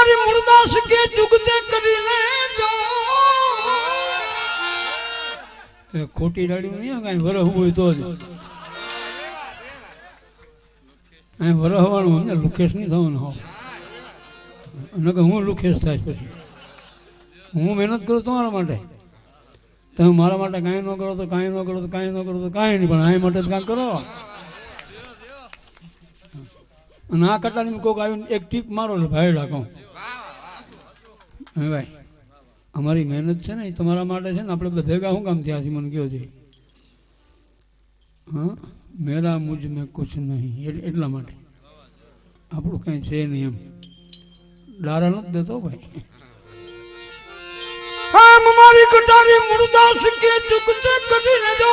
કટારી મૂળદાસ કે જુગતે કરીને જો એ ખોટી રાડી નહીં કાંઈ વરહ હોય તો જ. અહીં વરહવાનું અમને લુકેશ નહીં થવાનું હો. અને હું લુકેશ થાય પછી. હું મહેનત કરું તમારા માટે. તમે મારા માટે કાંઈ ન કરો તો કાંઈ ન કરો તો કાંઈ ન કરો તો કાંઈ નહીં, પણ આ માટે કાંઈ કરો. અને આ કટાની કોઈક આવીને એક ટીપ મારો ભાઈ રાખો. હવે ભાઈ, અમારી મહેનત છે ને, એ તમારા માટે છે ને, આપણે બધા ભેગા શું કામ થયા છે મને કહો છે. હા? મેરા મુજ મેં કુછ નહીં. એટ- એટલા માટે. આપણું કંઈ છે નહીં એમ. ડારા નથી દેતો ભાઈ. મારી કટારી મુરદાસ કે ચૂકતે કરીને જો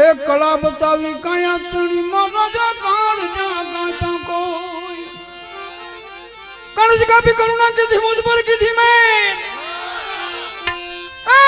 એ કળા બતાવી કાયા તણી રાજા કાળ જા ગાતા કોઈ કણજ કાપી કરુણા કીધી મુજ પર કીધી મેં એ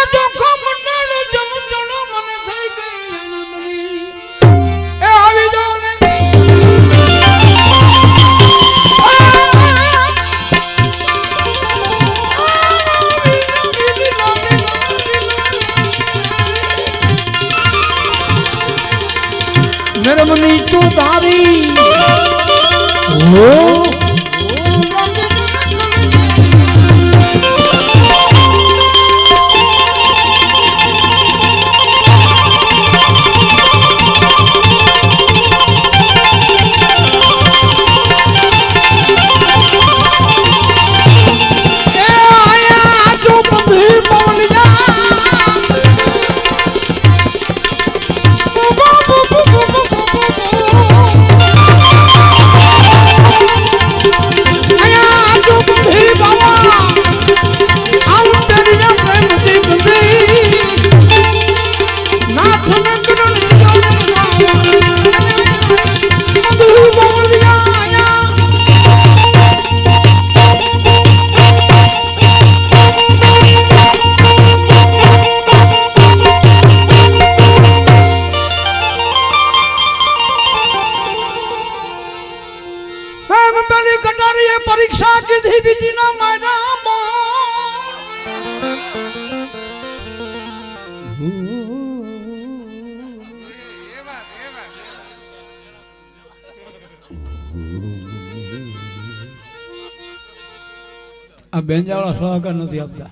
આ બેંજાવાળા સહકાર નથી આપતા.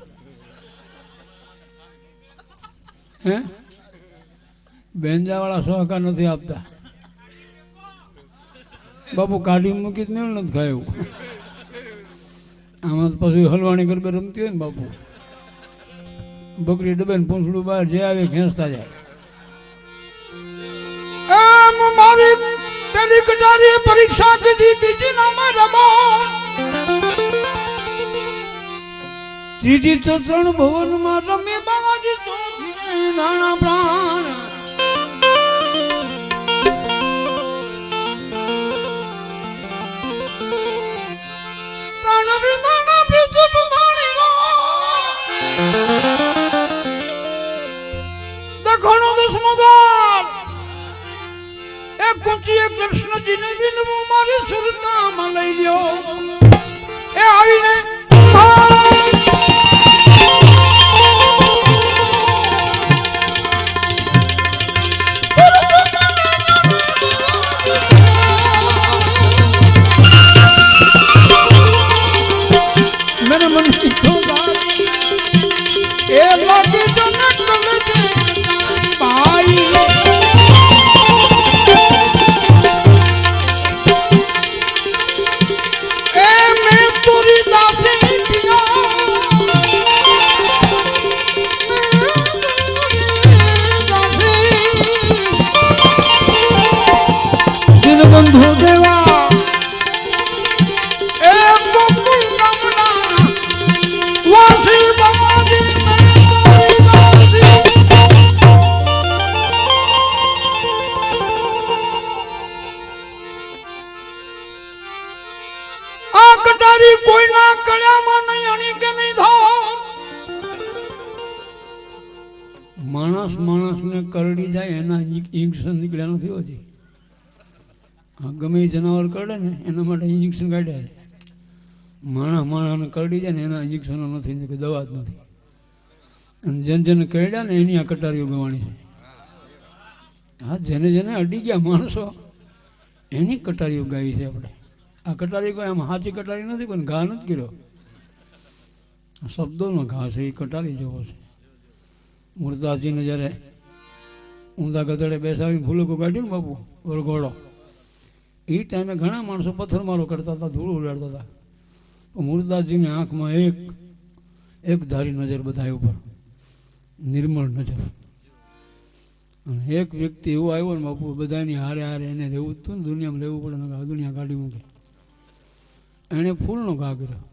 હે? બેંજાવાળા સહકાર નથી આપતા. બાપુ કાઢી મૂકી જ મેળ નથી ખાયું. આમાં પછી હલવાણી ગરબે રમતી હોય ને બાપુ. બકરી ડબે પૂંછડું બહાર જે આવે ખેંચતા જાય. પેલી કટારી પરીક્ષા કીધી બીજી નામાં રમો. ત્રીજી તો ત્રણ ભવનમાં રમે બાવાજી ચોથી દાણા પ્રાણ કૃષ્ણજીને વિનવું મારી સુરતામાં લઈ લ્યો. એ આવીને માણસને જાય, એના ઇન્જેક્શન નીકળ્યા નથી હોતી આ ગમે જનાવર કરડે ને, એના માટે ઇન્જેક્શન કાઢ્યા છે. માણસ માણસને કરડી જાય ને, એના ઇન્જેક્શનો નથી ને દવા જ નથી. અને જેને જેને કરડ્યા ને, એની આ કટારીઓ ગવાણી છે. હા, જેને જેને અડી ગયા માણસો, એની કટારીઓ ગાઈ છે આપણે. આ કટારી કોઈ આમ સાચી કટારી નથી, પણ ઘા નથી કર્યો. શબ્દોનો ઘા છે, એ કટારી જેવો છે. મુરદાસજીને જ્યારે ઊંધા ગધડે બેસાડીને ફૂલકો કાઢ્યું ને બાપુ વળઘોડો એ ટાઈમે ઘણા માણસો પથ્થરમારો કરતા હતા, ધૂળ ઉડાડતા હતા. મુરદાસજીની આંખમાં એક એક ધારી નજર બધા ઉપર. નિર્મળ નજર. અને એક વ્યક્તિ એવો આવ્યો ને બાપુ, બધાની હારે હારે એને રહેવું જ હતું ને, દુનિયામાં રહેવું પડે દુનિયા કાઢી મૂકે. એણે ફૂલનો ઘા કર્યો.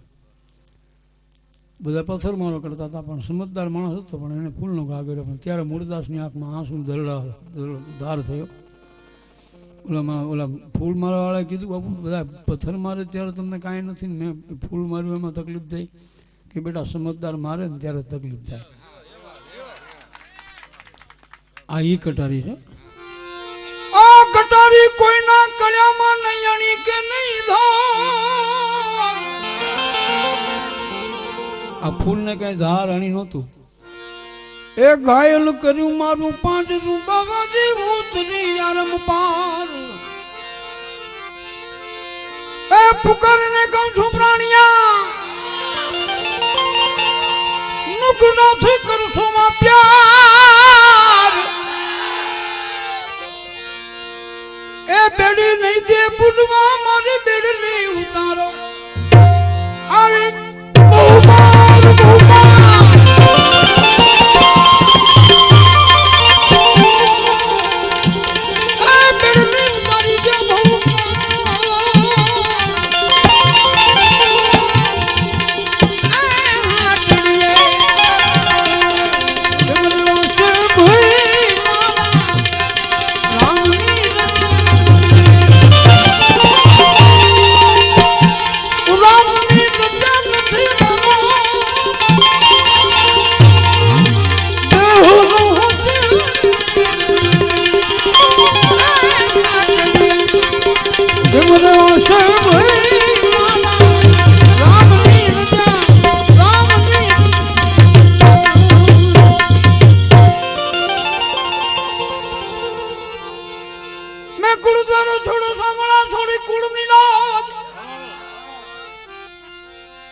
બધા પથ્થરમારો કરતા હતા, પણ સમજદાર માણસ હતો, પણ એને ફૂલનો ઘા કર્યો, પણ ત્યારે મૂળદાસની આંખમાં આંસુ દરડા ધાર થયો. ઓલામાં, ઓલા ફૂલ મારવાવાળાએ કીધું, બાપુ, બધા પથ્થર મારે ત્યારે તમને કાંઈ નથી ને મેં ફૂલ માર્યું, એમાં તકલીફ થઈ. કે બેટા, સમજદાર મારે ને ત્યારે તકલીફ થાય. આ એ કટારી છે. ફૂલને કઈ ધાર અણી નહોતું. એ ઘાયલ કર્યું મારું પાંચ રૂપાવાજી ઉતરી યારમ પાર. એ પુકારને કહું છું પ્રાણિયા. નુક નથી કરશો માં પ્યાર. એ બેડી નહીં દે બુડવા મારી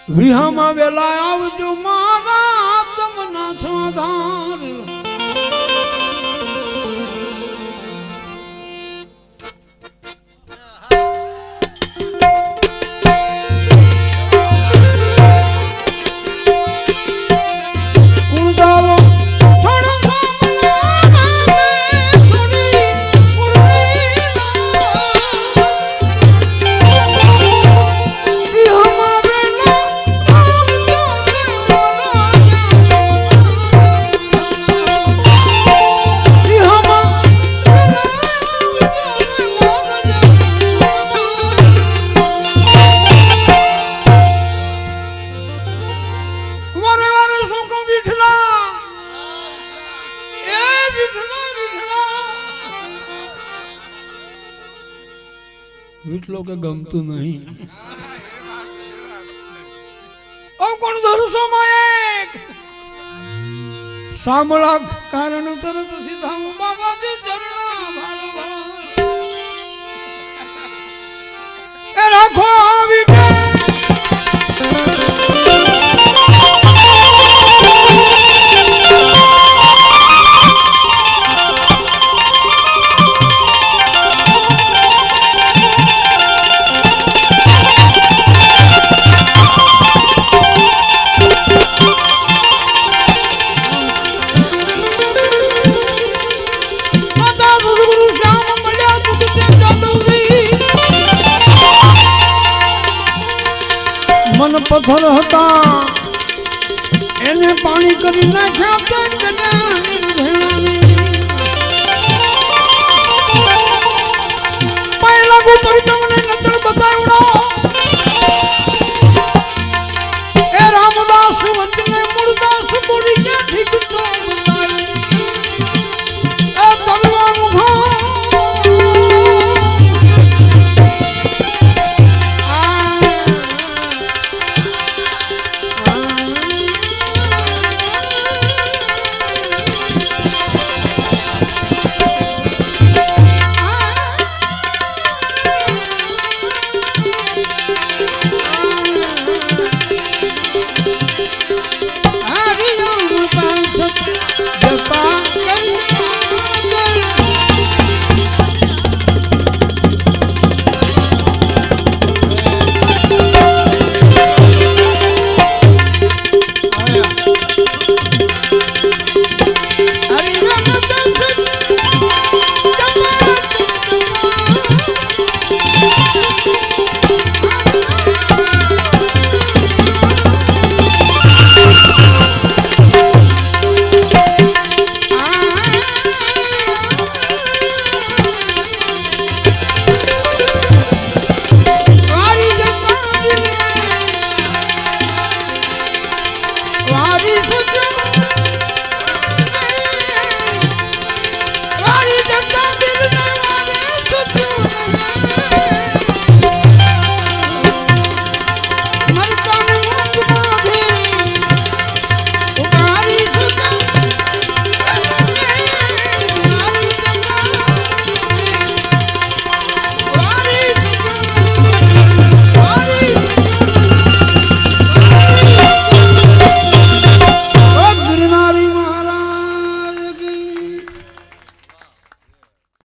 વિહામાં વેલા આવજો મારા તમના સમાધાન વિઠલો કે ગમતું નહીં. ઓ કોણ ધરુસો માયક સાંભળા કારણ તરત સીધા પથ્થર હતા. એને પાણી કરી નાખ્યા